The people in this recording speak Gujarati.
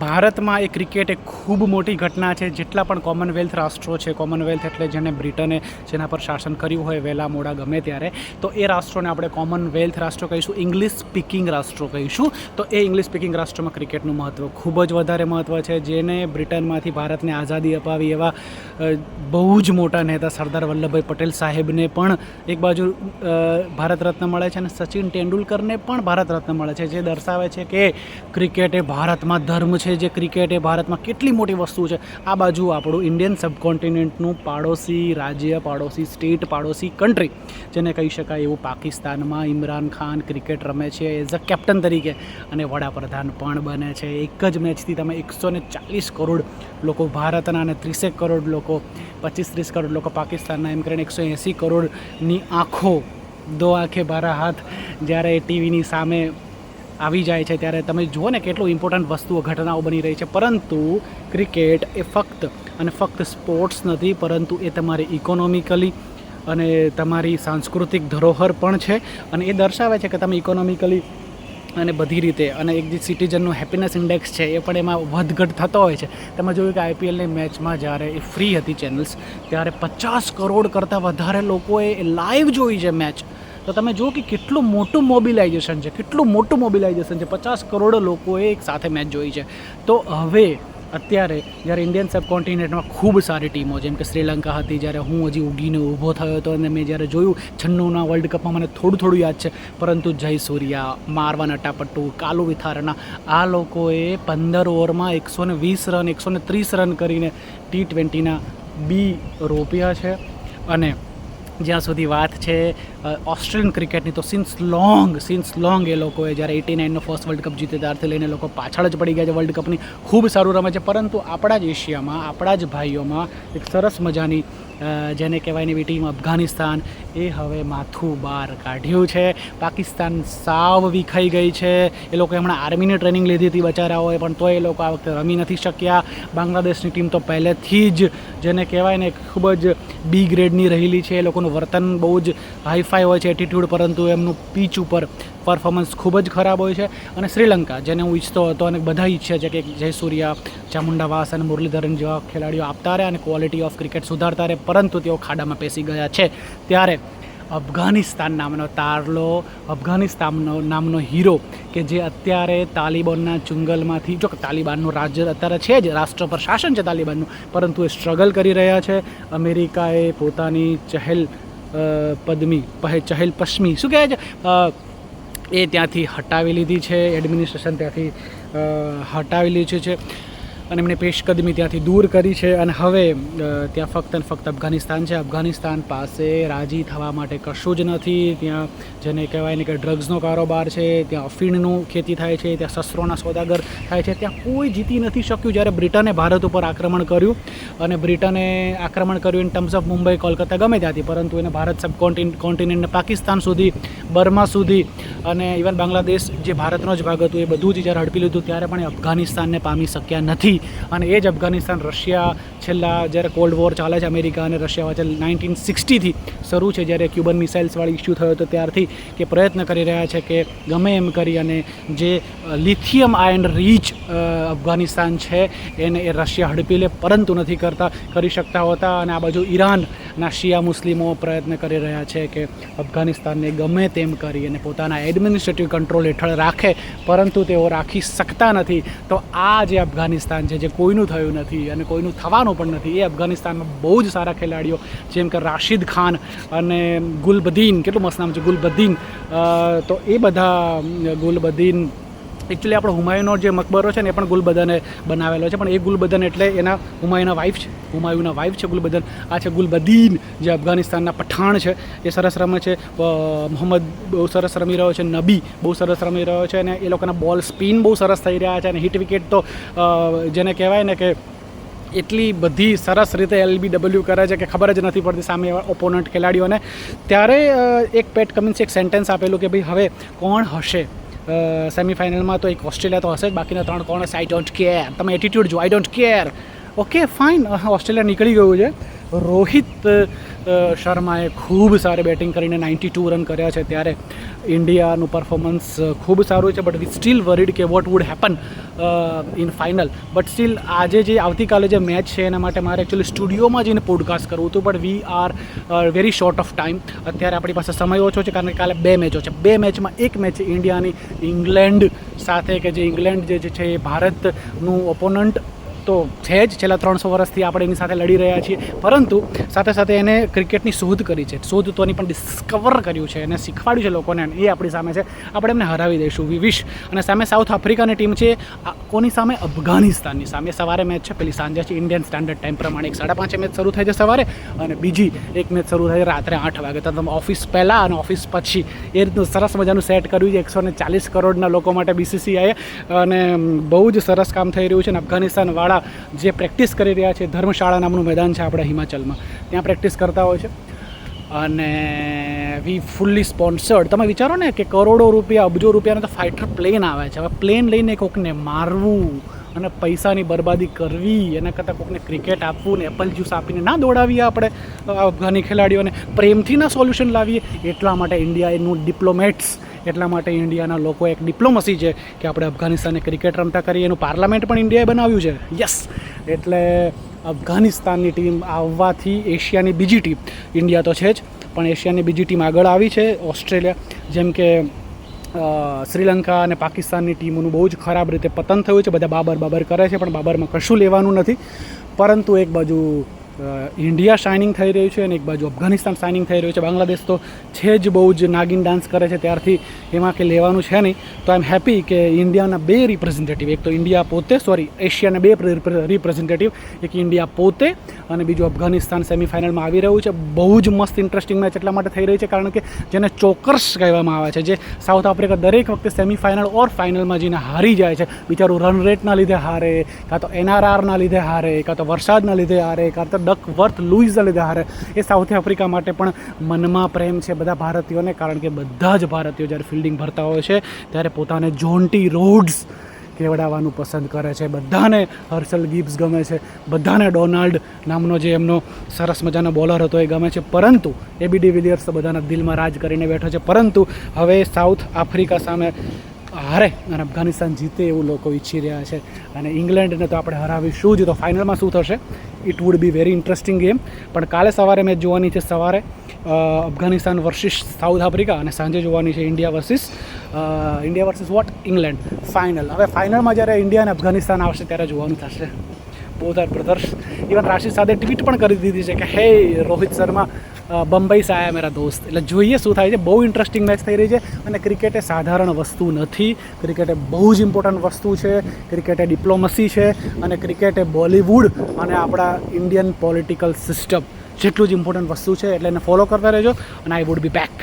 ભારતમાં એ ક્રિકેટ એક ખૂબ મોટી ઘટના છે, જેટલા પણ કોમનવેલ્થ રાષ્ટ્રો છે કોમનવેલ્થ એટલે જેને બ્રિટને જેના પર શાસન કર્યું હોય, વહેલા મોડા ગમે ત્યારે, તો એ રાષ્ટ્રોને આપણે કોમનવેલ્થ રાષ્ટ્રો કહીશું ઇંગ્લિશ સ્પીકિંગ રાષ્ટ્રો કહીશું. તો એ ઇંગ્લિશ સ્પીકિંગ રાષ્ટ્રોમાં ક્રિકેટનું મહત્ત્વ ખૂબ જ વધારે મહત્ત્વ છે, જેને બ્રિટનમાંથી ભારતને આઝાદી અપાવી એવા બહુ જ મોટા નેતા સરદાર વલ્લભભાઈ પટેલ સાહેબને પણ એક બાજુ ભારત રત્ન મળે છે અને સચિન તેંડુલકરને પણ ભારત રત્ન મળે છે, જે દર્શાવે છે કે ક્રિકેટ એ ભારતમાં ધર્મ છે જે ક્રિકેટ એ ભારતમાં કેટલી મોટી વસ્તુ છે. આ બાજુ આપણું ઇન્ડિયન સબકોન્ટિનેન્ટનું પાડોશી રાજ્ય, પાડોશી સ્ટેટ, પાડોશી કન્ટ્રી જેને કહી શકાય એવું પાકિસ્તાનમાં ઇમરાન ખાન ક્રિકેટ રમે છે એઝ અ કેપ્ટન તરીકે અને વડાપ્રધાન પણ બને છે. એક જ મેચથી તમે એકસો ને ચાલીસ કરોડ લોકો ભારતના અને ત્રીસેક કરોડ લોકો પચીસ ત્રીસ કરોડ લોકો પાકિસ્તાનના એમ કરીને એકસો એંસી કરોડની આંખો, દો આંખે બારા હાથ, જ્યારે ટીવીની સામે આવી જાય છે ત્યારે તમે જુઓ ને કેટલું ઇમ્પોર્ટન્ટ વસ્તુઓ, ઘટનાઓ બની રહી છે. પરંતુ ક્રિકેટ એ ફક્ત અને ફક્ત સ્પોર્ટ્સ નથી, પરંતુ એ તમારી ઇકોનોમિકલી અને તમારી સાંસ્કૃતિક ધરોહર પણ છે. અને એ દર્શાવે છે કે તમે ઇકોનોમિકલી અને બધી રીતે અને એક જે સિટીઝનનું હેપીનેસ ઇન્ડેક્સ છે, એ પણ એમાં વધઘટ થતો હોય છે. તમે જોયું કે આઈપીએલની મેચમાં જ્યારે એ ફ્રી હતી ચેનલ્સ ત્યારે પચાસ કરોડ કરતાં વધારે લોકોએ લાઈવ જોઈ છે મેચ તો તમે જુઓ કે કેટલું મોટું મોબિલાઇઝેશન છે, કેટલું મોટું મોબિલાઇઝેશન છે. પચાસ કરોડ લોકોએ એક સાથે મેચ જોઈ છે. તો હવે અત્યારે જ્યારે ઇન્ડિયન સબકોન્ટિનેન્ટમાં ખૂબ સારી ટીમો, જેમ કે શ્રીલંકા હતી, જ્યારે હું હજી ઉગીને ઊભો થયો હતો અને મેં જ્યારે જોયું છન્નુના વર્લ્ડ કપમાં મને થોડું થોડું યાદ છે, પરંતુ જય સૂર્યા મારવા નટાપટ્ટુ કાલુ વિથારના, આ લોકોએ પંદર ઓવરમાં એકસો ને વીસ રન, એકસો ને ત્રીસ રન કરીને ટી ટ્વેન્ટીના બી રોપ્યા છે. અને જ્યાં સુધી વાત છે ઓસ્ટ્રેલિયન ક્રિકેટની તો સિન્સ લોંગ સિન્સ લોંગ એ લોકોએ જ્યારે એટી નાઇનનો ફર્સ્ટ વર્લ્ડ કપ જીતે ત્યારથી લઈને લોકો પાછળ જ પડી ગયા છે વર્લ્ડ કપની ખૂબ સારું રમે છે, પરંતુ આપણા જ એશિયામાં, આપણા જ ભાઈઓમાં એક સરસ મજાની જેને કહેવાયને એવી ટીમ અફઘાનિસ્તાન, એ હવે માથું બહાર કાઢ્યું છે. પાકિસ્તાન સાવ વિખાઈ ગઈ છે. એ લોકો હમણાં આર્મીની ટ્રેનિંગ લીધી હતી બચારાઓએ, પણ તો એ લોકો આ વખતે રમી નથી શક્યા. બાંગ્લાદેશની ટીમ તો પહેલેથી જ, જેને કહેવાય ને ખૂબ જ બી ગ્રેડની રહેલી છે. એ લોકોનું વર્તન બહુ જ હાઈફાઈ હોય છે એટીટ્યૂડ પરંતુ એમનું પીચ ઉપર પરફોર્મન્સ ખૂબ જ ખરાબ હોય છે. અને શ્રીલંકા, જેને હું ઈચ્છતો હતો અને બધા ઈચ્છે છે કે જયસૂર્યા ચામુંડા વાસ અને મુરલીધરન જેવા ખેલાડીઓ આપતા રહે અને ક્વોલિટી ઓફ ક્રિકેટ સુધારતા રહે, પરંતુ તેઓ ખાડામાં પેસી ગયા છે. ત્યારે અફઘાનિસ્તાન નામનો તારલો, અફઘાનિસ્તાનનો નામનો હીરો કે જે અત્યારે તાલિબાનના ચુંગલમાંથી, જો કે તાલિબાનનું રાજ્ય અત્યારે છે જ, રાષ્ટ્ર પર શાસન છે તાલિબાનનું, પરંતુ એ સ્ટ્રગલ કરી રહ્યા છે. અમેરિકાએ પોતાની ચહેલ પદમી પહે ચહેલ પશ્મી શું કહે છે? એ ત્યાંથી હટાવી લીધી છે એડમિનિસ્ટ્રેશન ત્યાંથી હટાવી લીધી છે. અને એમણે પેશકદમી ત્યાંથી દૂર કરી છે અને હવે ત્યાં ફક્ત અને ફક્ત અફઘાનિસ્તાન છે. અફઘાનિસ્તાન પાસે રાજી થવા માટે કશું જ નથી. ત્યાં જેને કહેવાય ને કે ડ્રગ્સનો કારોબાર છે, ત્યાં અફીણનું ખેતી થાય છે, ત્યાં શસ્ત્રોના સોદાગર થાય છે. ત્યાં કોઈ જીતી નથી શક્યું જ્યારે બ્રિટને ભારત ઉપર આક્રમણ કર્યું. અને બ્રિટને આક્રમણ કર્યું in terms of Mumbai, Kolkata ગમે ત્યાંથી, પરંતુ એને ભારત સબ કોન્ટિનેન્ટને પાકિસ્તાન સુધી, બર્મા સુધી અને ઇવન બાંગ્લાદેશ, જે ભારતનો જ ભાગ હતું, એ બધું જ જ્યારે હડપી લીધું, ત્યારે પણ અફઘાનિસ્તાનને પામી શક્યા નથી. અને એ જ અફઘાનિસ્તાન, રશિયા છેલ્લા જ્યારે કોલ્ડ વોર ચાલે છે અમેરિકા અને રશિયા વચ્ચે નાઇન્ટીન સિક્સટીથી શરૂ છે જ્યારે ક્યુબન મિસાઇલ્સવાળી ઇસ્યુ થયો હતો ત્યારથી કે પ્રયત્ન કરી રહ્યા છે કે ગમે એમ કરી અને જે લિથિયમ આયન રીચ અફઘાનિસ્તાન છે એને એ રશિયા હડપી લે પરંતુ નથી કરતા, કરી શકતા હોતા અને આ બાજુ ઈરાનના શિયા મુસ્લિમો પ્રયત્ન કરી રહ્યા છે કે અફઘાનિસ્તાનને ગમે તેમ કરી અને પોતાના એડમિનિસ્ટ્રેટિવ કંટ્રોલ હેઠળ રાખે પરંતુ તેઓ રાખી શકતા નથી. તો આ જે અફઘાનિસ્તાન છે જે કોઈનું થયું નથી અને કોઈનું થવાનું પણ નથી. એ અફઘાનિસ્તાનમાં બહુ જ સારા ખેલાડીઓ, જેમ કે રાશિદ ખાન અને ગુલબદીન, કેટલું મસ્ત નામ છે, ગુલબદીન. તો એ બધા ગુલબદ્દીન એકચ્યુઅલી આપણો હુમાયુનો જે મકબરો છે ને, એ પણ ગુલબદને બનાવેલો છે. પણ એ ગુલબદન એટલે એના હુમાયુના વાઇફ છે. હુમાયુના વાઇફ છે ગુલબદન. આ છે ગુલબદીન, જે અફઘાનિસ્તાનના પઠાણ છે. એ સરસ રમે છે. મોહમ્મદ બહુ સરસ રમી રહ્યો છે. નબી બહુ સરસ રમી રહ્યો છે. અને એ લોકોના બોલ સ્પિન બહુ સરસ થઈ રહ્યા છે. અને હિટ વિકેટ તો જેને કહેવાય ને કે એટલી બધી સરસ રીતે એલબી ડબલ્યુ કરે છે કે ખબર જ નથી પડતી સામે ઓપોનન્ટ ખેલાડીઓને. ત્યારે એક પેટ કમિન્સે એક સેન્ટેન્સ આપેલું કે ભાઈ હવે કોણ હશે? સેમિફાઇનલમાં તો એક ઓસ્ટ્રેલિયા તો હશે જ, બાકીના ત્રણ કોણ હશે આઈ ડોન્ટ કેર તમે એટીટ્યૂડ જો I don't care okay fine Australia નીકળી ગયું છે. રોહિત શર્માએ ખૂબ સારી બેટિંગ કરીને નાઇન્ટી ટુ રન કર્યા છે ત્યારે ઇન્ડિયાનું પરફોર્મન્સ ખૂબ સારું છે બટ વી સ્ટીલ વરીડ કે what would happen in final but still આજે જે આવતીકાલે જે મેચ છે, એના માટે મારે એકચ્યુઅલી સ્ટુડિયોમાં જઈને પોડકાસ્ટ કરવું હતું but we are very short of time અત્યારે આપણી પાસે સમય ઓછો છે, કારણ કે કાલે બે મેચો છે. બે મેચમાં એક મેચ ઇન્ડિયાની ઇંગ્લેન્ડ સાથે, કે જે ઇંગ્લેન્ડ જે છે, એ ભારતનું ઓપોનન્ટ તો છે જ. છેલ્લા ત્રણસો વર્ષથી આપણે એની સાથે લડી રહ્યા છીએ. પરંતુ સાથે સાથે એને ક્રિકેટની શોધ કરી છે. શોધ તો એની પણ ડિસ્કવર કર્યું છે એને શીખવાડ્યું છે લોકોને એ આપણી સામે છે. આપણે એમને હરાવી દઈશું. વી વિશ અને સામે સાઉથ આફ્રિકાની ટીમ છે. કોની સામે? અફઘાનિસ્તાનની સામે. સવારે મેચ છે. પેલી સાંજે છે. ઇન્ડિયન સ્ટાન્ડર્ડ ટાઈમ પ્રમાણે એક સાડા પાંચે મેચ શરૂ થાય છે સવારે અને બીજી એક મેચ શરૂ થાય છે રાત્રે આઠ વાગે. તો તમે ઓફિસ પહેલાં અને ઓફિસ પછી. એ રીતનું સરસ મજાનું સેટ કર્યું છે. એકસો ને ચાલીસ કરોડના લોકો માટે બીસીસીઆઈએ અને બહુ જ સરસ કામ થઈ રહ્યું છે. અને અફઘાનિસ્તાનવાળા જે પ્રેક્ટિસ કરી રહ્યા છે, ધર્મશાળા નામનું મેદાન છે આપણા હિમાચલમાં. ત્યાં પ્રેક્ટિસ કરતા હોય છે. અને વી ફૂલ્લી સ્પોન્સર્ડ તમે વિચારો ને કે કરોડો રૂપિયા, અબજો રૂપિયાનો તો ફાઇટર પ્લેન આવે છે. હવે પ્લેન લઈને કોકને મારવું અને પૈસાની બરબાદી કરવી, એના કરતાં કોકને ક્રિકેટ આપવું ને એપલ જ્યુસ આપીને ના દોડાવીએ આપણે અફઘાની ખેલાડીઓને. પ્રેમથી ના સોલ્યુશન લાવીએ. એટલા માટે ઇન્ડિયાનું ડિપ્લોમેટ્સ એટલા માટે ઇન્ડિયાના લોકો એક ડિપ્લોમસી છે કે આપણે અફઘાનિસ્તાને ક્રિકેટ રમતા કરીએ. એનું પાર્લામેન્ટ પણ ઇન્ડિયાએ બનાવ્યું છે. યસ એટલે અફઘાનિસ્તાનની ટીમ આવવાથી એશિયાની બીજી ટીમ ઇન્ડિયા તો છે જ, પણ એશિયાની બીજી ટીમ આગળ આવી છે, ઓસ્ટ્રેલિયા. જેમ કે શ્રીલંકા અને પાકિસ્તાનની ટીમોનું બહુ જ ખરાબ રીતે પતન થયું છે. બધા બાબર બાબર કરે છે, પણ બાબરમાં કશું લેવાનું નથી. પરંતુ એક બાજુ ઇન્ડિયા શાઇનિંગ થઈ રહ્યું છે અને એક બાજુ અફઘાનિસ્તાન શાઇનિંગ થઈ રહ્યું છે. બાંગ્લાદેશ તો છે જ બહુ જ નાગિન ડાન્સ કરે છે, ત્યારથી એમાં કે લેવાનું છે નહીં. તો આઈ એમ હેપી કે ઇન્ડિયાના બે રિપ્રેઝેન્ટેટિવ, એક તો ઇન્ડિયા પોતે, સોરી, એશિયાના બે રિપ્રેઝેન્ટેટિવ, એક ઇન્ડિયા પોતે અને બીજું અફઘાનિસ્તાન સેમિફાઇનલમાં આવી રહ્યું છે. બહુ જ મસ્ત ઇન્ટરેસ્ટિંગ મેચ એટલા માટે થઈ રહી છે, કારણ કે જેને ચોકર્સ કહેવામાં આવે છે, જે સાઉથ આફ્રિકા દરેક વખતે સેમિફાઇનલ ઓર ફાઇનલમાં જઈને હારી જાય છે. બિચારું રન રેટના લીધે હારે, કાં તો એનઆરઆરના લીધે હારે, કાં તો વરસાદના લીધે હારે, કાં તો ડક વર્થ લુઇઝના લીધે હારે એ સાઉથ આફ્રિકા માટે પણ મનમાં પ્રેમ છે બધા ભારતીયોને, કારણ કે બધા જ ભારતીયો જ્યારે ફિલ્ડિંગ ભરતા હોય છે, ત્યારે પોતાને જોન્ટી રોડ્સ કેવડાવવાનું પસંદ કરે છે. બધાને હર્ષલ ગિબ્સ ગમે છે. બધાને ડોનાલ્ડ નામનો જે એમનો સરસ મજાનો બોલર હતો એ ગમે છે. પરંતુ એબી ડી વિલિયર્સ બધાના દિલમાં રાજ કરીને બેઠો છે. પરંતુ હવે સાઉથ આફ્રિકા સામે હારે અને અફઘાનિસ્તાન જીતે એવું લોકો ઈચ્છી રહ્યા છે. અને ઇંગ્લેન્ડને તો આપણે હરાવીશું જ. તો ફાઇનલમાં શું થશે? It would be very interesting game પણ કાલે સવારે મેચ જોવાની છે સવારે. અફઘાનિસ્તાન વર્સિસ સાઉથ આફ્રિકા અને સાંજે જોવાની છે India versus India versus what England. Final હવે ફાઇનલમાં જ્યારે ઇન્ડિયા અને અફઘાનિસ્તાન આવશે ત્યારે જોવાનું થશે. Both are brothers even Rashid સાથે ટ્વીટ પણ કરી દીધી છે કે, હે રોહિત શર્મા બમ્બઈ સે મેરા દોસ્ત. એટલે જોઈએ શું થાય છે. બહુ ઇન્ટરેસ્ટિંગ મેચ થઈ રહી છે અને ક્રિકેટ એ સાધારણ વસ્તુ નથી. ક્રિકેટ એ બહુ જ ઇમ્પોર્ટન્ટ વસ્તુ છે. ક્રિકેટ એ ડિપ્લોમસી છે અને ક્રિકેટ એ બોલિવૂડ અને આપણા ઇન્ડિયન પોલિટિકલ સિસ્ટમ જેટલું જ ઇમ્પોર્ટન્ટ વસ્તુ છે. એટલે એને ફોલો કરતા રહેજો અને આઈ વુડ બી બેક